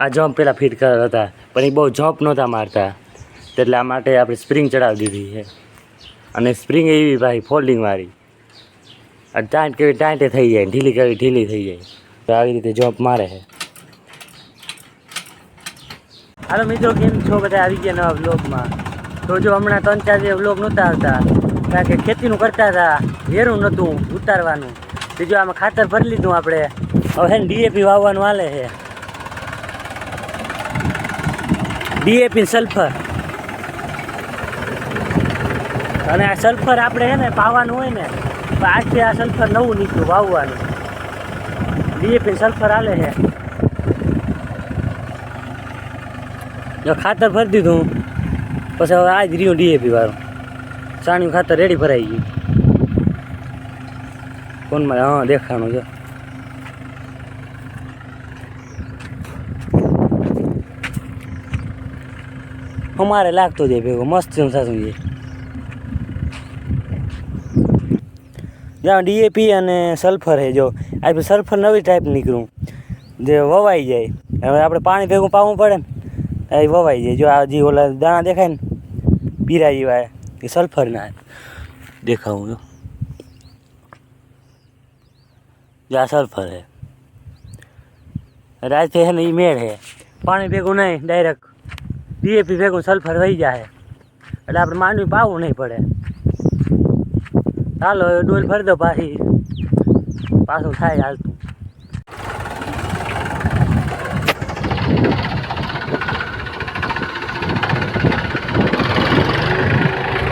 આ જમ્પ પેલા ફિટ કરતા હતા, પણ એ બહુ જમ્પ નહોતા મારતા. એટલે આ માટે આપણે સ્પ્રિંગ ચડાવી દીધી છે. અને સ્પ્રિંગ એવી ભાઈ ફોલ્ડિંગ વાળી. આ ટાઈટ કેવી ટાઈટે થઈ જાય ઢીલી કેવી ઢીલી થઈ જાય. તો આવી રીતે જમ્પ મારે છે. હાલો મિત્રો, કેમ છો? બધા આવી ગયા નવા બ્લોગમાં તો જો હમણાં ત્રણ ચાર જે બ્લોગ નહોતા આવતા, કારણ કે ખેતીનું કરતા હતા, વેરું નહોતું ઉતારવાનું. બીજું આમાં ખાતર ભરી લીધું આપણે. હવે ડીએપી વાવવાનું હાલે છે. DAP sulphur. અને આ સલ્ફર આપણે છે ને પાવાનું હોય ને આજથી આ સલ્ફર નવું નીકળ્યું, વાવવાનું. ડીએપી સલ્ફર હાલે છે. જો ખાતર ભરી દીધું, પછી હવે આ જ રહ્યું ડીએપી વાળું. સાણ્યું ખાતર રેડી ભરાઈ ગયું. ફોનમાં, હા, દેખાણું જો અમારે લાગતો જાય ભેગો. મસ્ત સાસું છે જ્યાં ડીએપી અને સલ્ફર છે જો. આ પછી સલ્ફર નવી ટાઈપ નીકળું જે વવાઈ જાય. હવે આપણે પાણી ભેગું પાવું પડે ને એ વવાઈ જાય. જો આ જે ઓલા દાણા દેખાય ને, પીરા જેવા એ સલ્ફરના દેખાવું, જો. આ સલ્ફર હે. રાતે છે ને એ મેળ હે. પાણી ભેગું નહીં ડાયરેક્ટ ડીએપી ભેગું સલ્ફર વહી જાય એટલે આપણે માંડવી પાવું નહીં પડે. ચાલો હવે ડોલ ફરી દો પાછી. પાછું થાય હાલતું.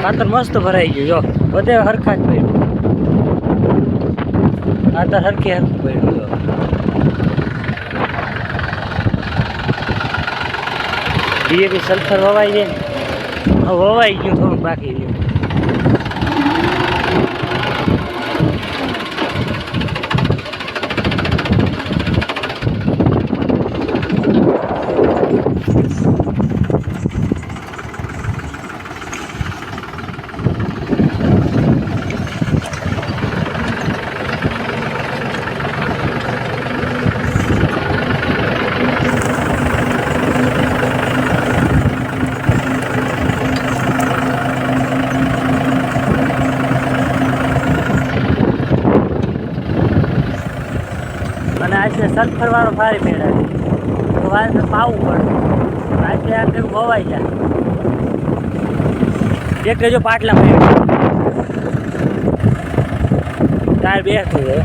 ખાતર મસ્ત ભરાઈ ગયું, જો. બધે હરખા જ પડ્યું. ખાતર હરખી હરખું પડ્યું ડીએપી સલ્ફર વવાઈ જાય વવાઈ ગયું થોડું બાકી રહ્યું અને આજે સલ્ફર વાળો ભારે મેળા તો વારે પાવું પડે. આજે આ કંઈક વવાઈ જાય. એક જો પાટલા મેળ તાર બેસતું હોય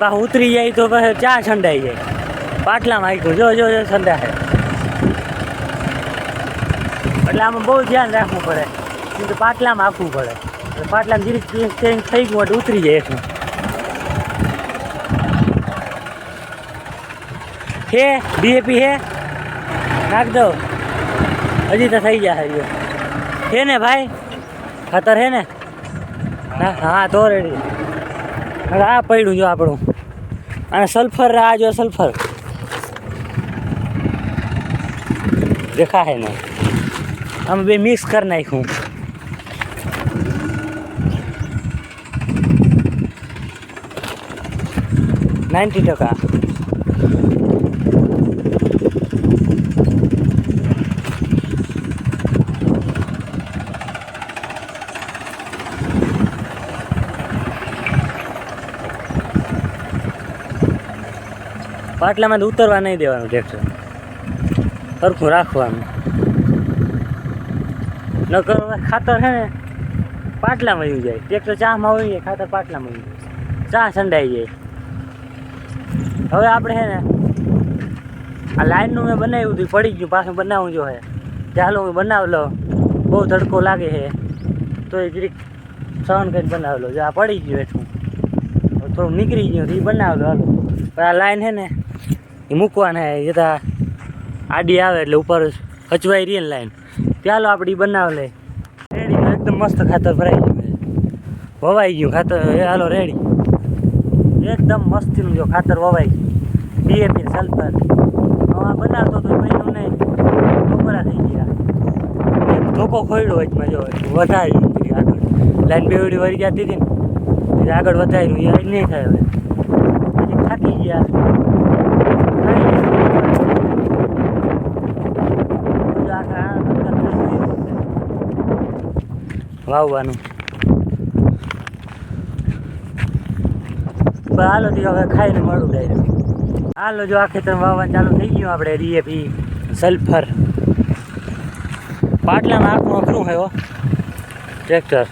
પાછું ઉતરી જાય તો પછી ચા છંડાઈ જાય. પાટલામાં આખ્યું જો જો ઠંડા છે એટલે આમાં બહુ ધ્યાન રાખવું પડે. કેમ કે પાટલામાં આપવું પડે. એટલે પાટલામાં જીરીક ચેન્જ થઈ ગયું એટલે ઉતરી જાય એટલું. હે? ડીએપી હે? નાખ દો. હજી તો થઈ જાય હજી. હે ને ભાઈ? ખાતર હે ને? હા, તો રેડી હવે આ પડ્યું જો આપણું. અને સલ્ફર આ જો સલ્ફર દેખાશે ને આમ બે મિક્સ કરી નાખ્યું. નાઇન્ટી ટકા. પાટલામાં ઉતરવા નહીં દેવાનું ટ્રેક્ટર સરખું રાખવાનું. નકર ખાતર છે ને પાટલામાં આવી જાય. ટ્રેક્ટર ચામાં આવી જાય ખાતર પાટલામાં આવી જાય ચા સંડાઈ જાય. હવે આપણે હે ને આ લાઈનનું મેં બનાવ્યું હતું પડી ગયું, પાછું બનાવવું જો હે ચાલો હું બનાવી લો બહુ તડકો લાગે છે તો એ જરીક સહન કરીને બનાવેલો જો આ પડી ગયું એટલું થોડું નીકળી ગયું એ બનાવેલો હાલો. પણ આ લાઈન છે ને એ મૂકવાના હે. જતા આડી આવે એટલે ઉપર હચવાઈ રહી ને લાઈન. ચાલો આપણી બનાવ લે. રેડી એકદમ મસ્ત ખાતર ભરાઈ ગયું વવાઈ ગયું ખાતર હાલો રેડી. એકદમ મસ્તીનું જો ખાતર વવાઈ ગયું. DAP sulphur. આ બનાવતો તો મહિનો નહીં બપોરા થઈ ગયા. ધોકો ખોયડો વચમાં જો વધાર્યું આગળ. લાઈન બેવડી વળી જતી હતી ને. આગળ વધાર્યું, એ નહીં થાય હવે. પછી થાકી ગયા ખાઈ લીધું. બધું આખા અંદર થઈ ગયું. વાવવાનું. હાલો તો હવે ખાઈને મળું ડાયરેક્ટ હાલો જો આ ખેતર વાવવાનું ચાલુ થઈ ગયું આપણે ડીએપી સલ્ફર પાટલામાં આખું અઘરું હો. ટ્રેક્ટર.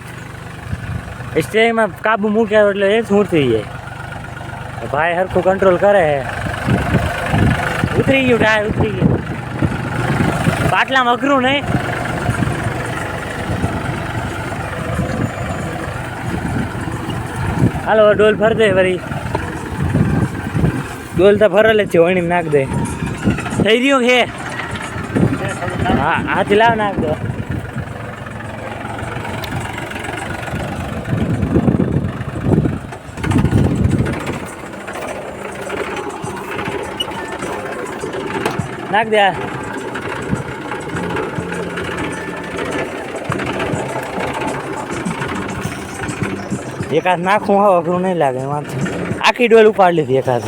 સ્ટેરિંગમાં કાબુ મૂક્યા એટલે એ શું થઈ જાય. ભાઈ હરખું કંટ્રોલ કરે હે. ઉતરી ગયું ટાયર, ઉતરી ગયું. પાટલામાં અઘરું નહીં. હાલો, ડોલ ભર દે વળી ડોલ તો ભરેલ છે વણી નાખ દે. થઈ રહ્યું છે? હા, હાથી લાવ નાખ દો. નાખ દે એકાદ નાખું હવે અઘરું નહીં લાગે, વાંધો આખી ડોલ ઉપાડી લીધી એકાદ.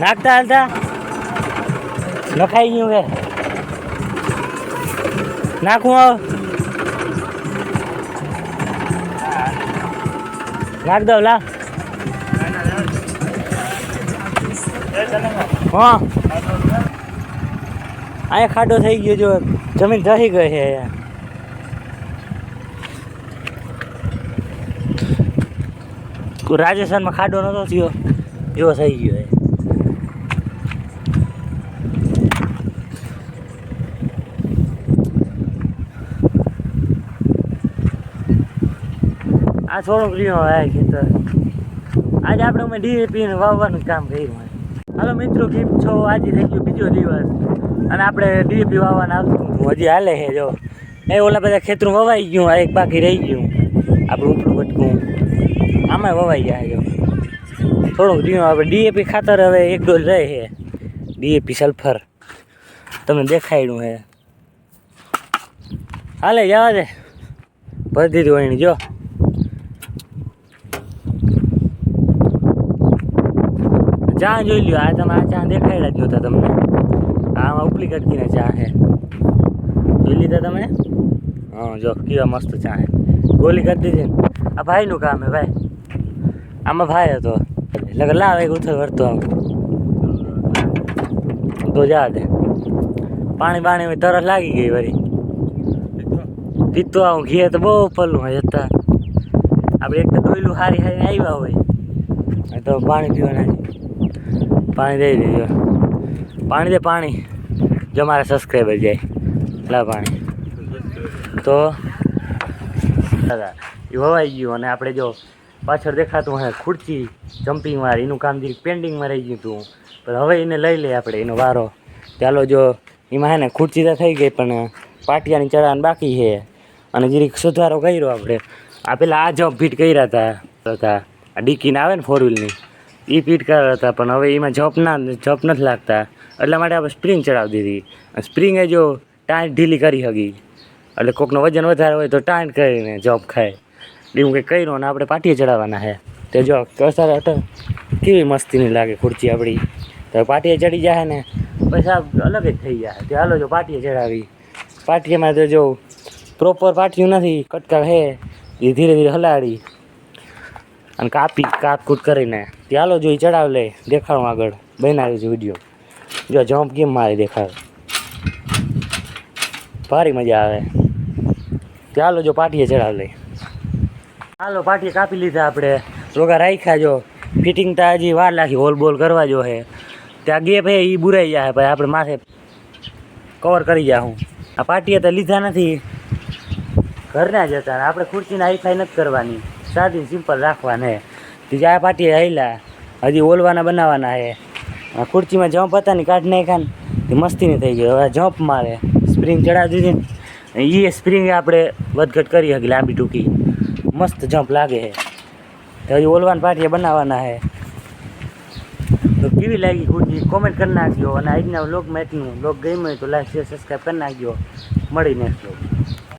નાખતા હાલતા? નખાઈ ગયું કે? નાખું આવ નાખ દો લા. હા. અહીંયા ખાડો થઈ ગયો જો, જમીન ધસી ગઈ છે અહીંયા. રાજસ્થાનમાં ખાડો નતો થયો, એવો થઈ ગયો છે આ થોડુંક રહ્યો આ ખેતર. આજે આપણે અમે ડીએપી વાવવાનું કામ કર્યું હાલો મિત્રો કેમ છો? આજે થઈ ગયો બીજો દિવસ. અને આપણે ડીએપી વાવવાના આવતું હતું. હજી હાલે છે, જો. એ ઓલા બધા ખેતરું વવાઈ ગયું, આ એક બાકી રહી ગયું. આપણું ઉપલું ભટકું આમાં વવાઈ ગયા જો. થોડુંક રહ્યું. આપણે ડીએપી ખાતર હવે એક ડોલ રહે છે. ડીએપી સલ્ફર તમને દેખાયડું છે. હાલે, જવા દે. ભરી દીધું જો. ચા જોઈ લ્યો. આ તમે આ ચા દેખાડ્યા જ નહોતા તમને. આમાં ઉપલી કટકીના ચા છે. જોઈ લીધા તમે? હા, જો, કેવા મસ્ત ચા છે. ગોલી કરી દીધી ને. આ ભાઈનું કામ છે, ભાઈ. આમાં ભાઈ હતો. એટલે કે લાવ, એક ઉથલ વળતો આમ. તો જા દે. પાણી બાણી તરસ લાગી ગઈ વળી. પીતો આવું ઘી તો બહુ પલ્લું હોય જતા આપણે એક તો ડોયલું હારી હારી આવ્યા હોય. આ તો પાણી પીવાના પાણી દઈ દેજો. પાણી દે પાણી. જો મારા સબસ્ક્રાઈબર જાય. લા પાણી. તો દાદા એ વવાઈ ગયું અને આપણે જો પાછળ દેખાતું હે ખુરચી જમ્પિંગ વાર એનું કામ જે પેન્ડિંગમાં રહી ગયું હતું પણ હવે એને લઈ લઈએ આપણે, એનો વારો. ચાલો જો, એમાં હે ને ખુરચી તો થઈ ગઈ, પણ પાટિયાની ચડાણ બાકી છે. અને જીરીક સુધારો કર્યો આપણે. આ પેલા આ જમ્પ ફીટ કર્યા હતા હતા આ ડીકીને આવે ને ફોર વ્હીલની એ પીટકાર હતા, પણ હવે એમાં જોપ ના જોપ નથી લાગતા. એટલા માટે આપણે સ્પ્રિંગ ચડાવી દીધી. સ્પ્રિંગે જો ટાઈટ ઢીલી કરી હગી. એટલે કોકનું વજન વધારે હોય તો ટાઈટ કરીને જોબ ખાય. એવું કંઈ કર્યું અને આપણે પાટીએ ચડાવવાના છે તે જો અત્યારે અટલ કેવી મસ્તીની લાગે ખુરચી આપણી. તો પાટીએ ચડી જાય ને આ અલગ જ થઈ જાય તે હાલો જો પાટીએ ચડાવી. પાટીએમાં તો જો પ્રોપર પાટિયું નથી, કટકા હે. એ ધીરે ધીરે હલાડી. અને કાપી કાપકૂટ કરીને. તે જોઈ ચડાવ લે, દેખાડું આગળ. બનાવ્યું છે વીડિયો જો જમ્પ કેમ મારી દેખાડ ભારી મજા આવે. ચાલો જો પાટીએ ચડાવ લે. ચાલો પાટીએ કાપી લીધા આપણે. રોગા રાખ્યા જો. ફિટિંગ તો હજી વાર લાગી, હોલ બોલ કરવા જો હે. ત્યાં ગેપ હે એ બુરાઈ જાય ભાઈ. આપણે માથે કવર કરી જા હું. આ પાટીએ તો લીધા નથી. ઘરના જ હતા આપણે ખુરશીને હાઈફાઈ નથી કરવાની. સાદી સિમ્પલ રાખવાને બીજા આ પાટી હાલ્યા હજી ઓલવાના બનાવવાના હે. ખુરચીમાં જમ્પ હતા ને કાઢ નાખ્યા ને તે મસ્તીની થઈ ગયો હવે જમ્પ મારે. સ્પ્રિંગ ચડાવી દીધી ને એ સ્પ્રિંગ આપણે વધઘટ કરી શકીએ લાંબી ટૂંકી. મસ્ત જમ્પ લાગે છે તો હજી ઓલવાન પાટીએ બનાવવાના છે તો કેવી લાગી ખુરચી કોમેન્ટ કરી નાખજો. અને આજના વ્લોગમાં એટલું. વ્લોગ હોય તો લાઈક શેર સબસ્ક્રાઈબ કરી નાખજો. મળી નેક્સ્ટ વ્લોગ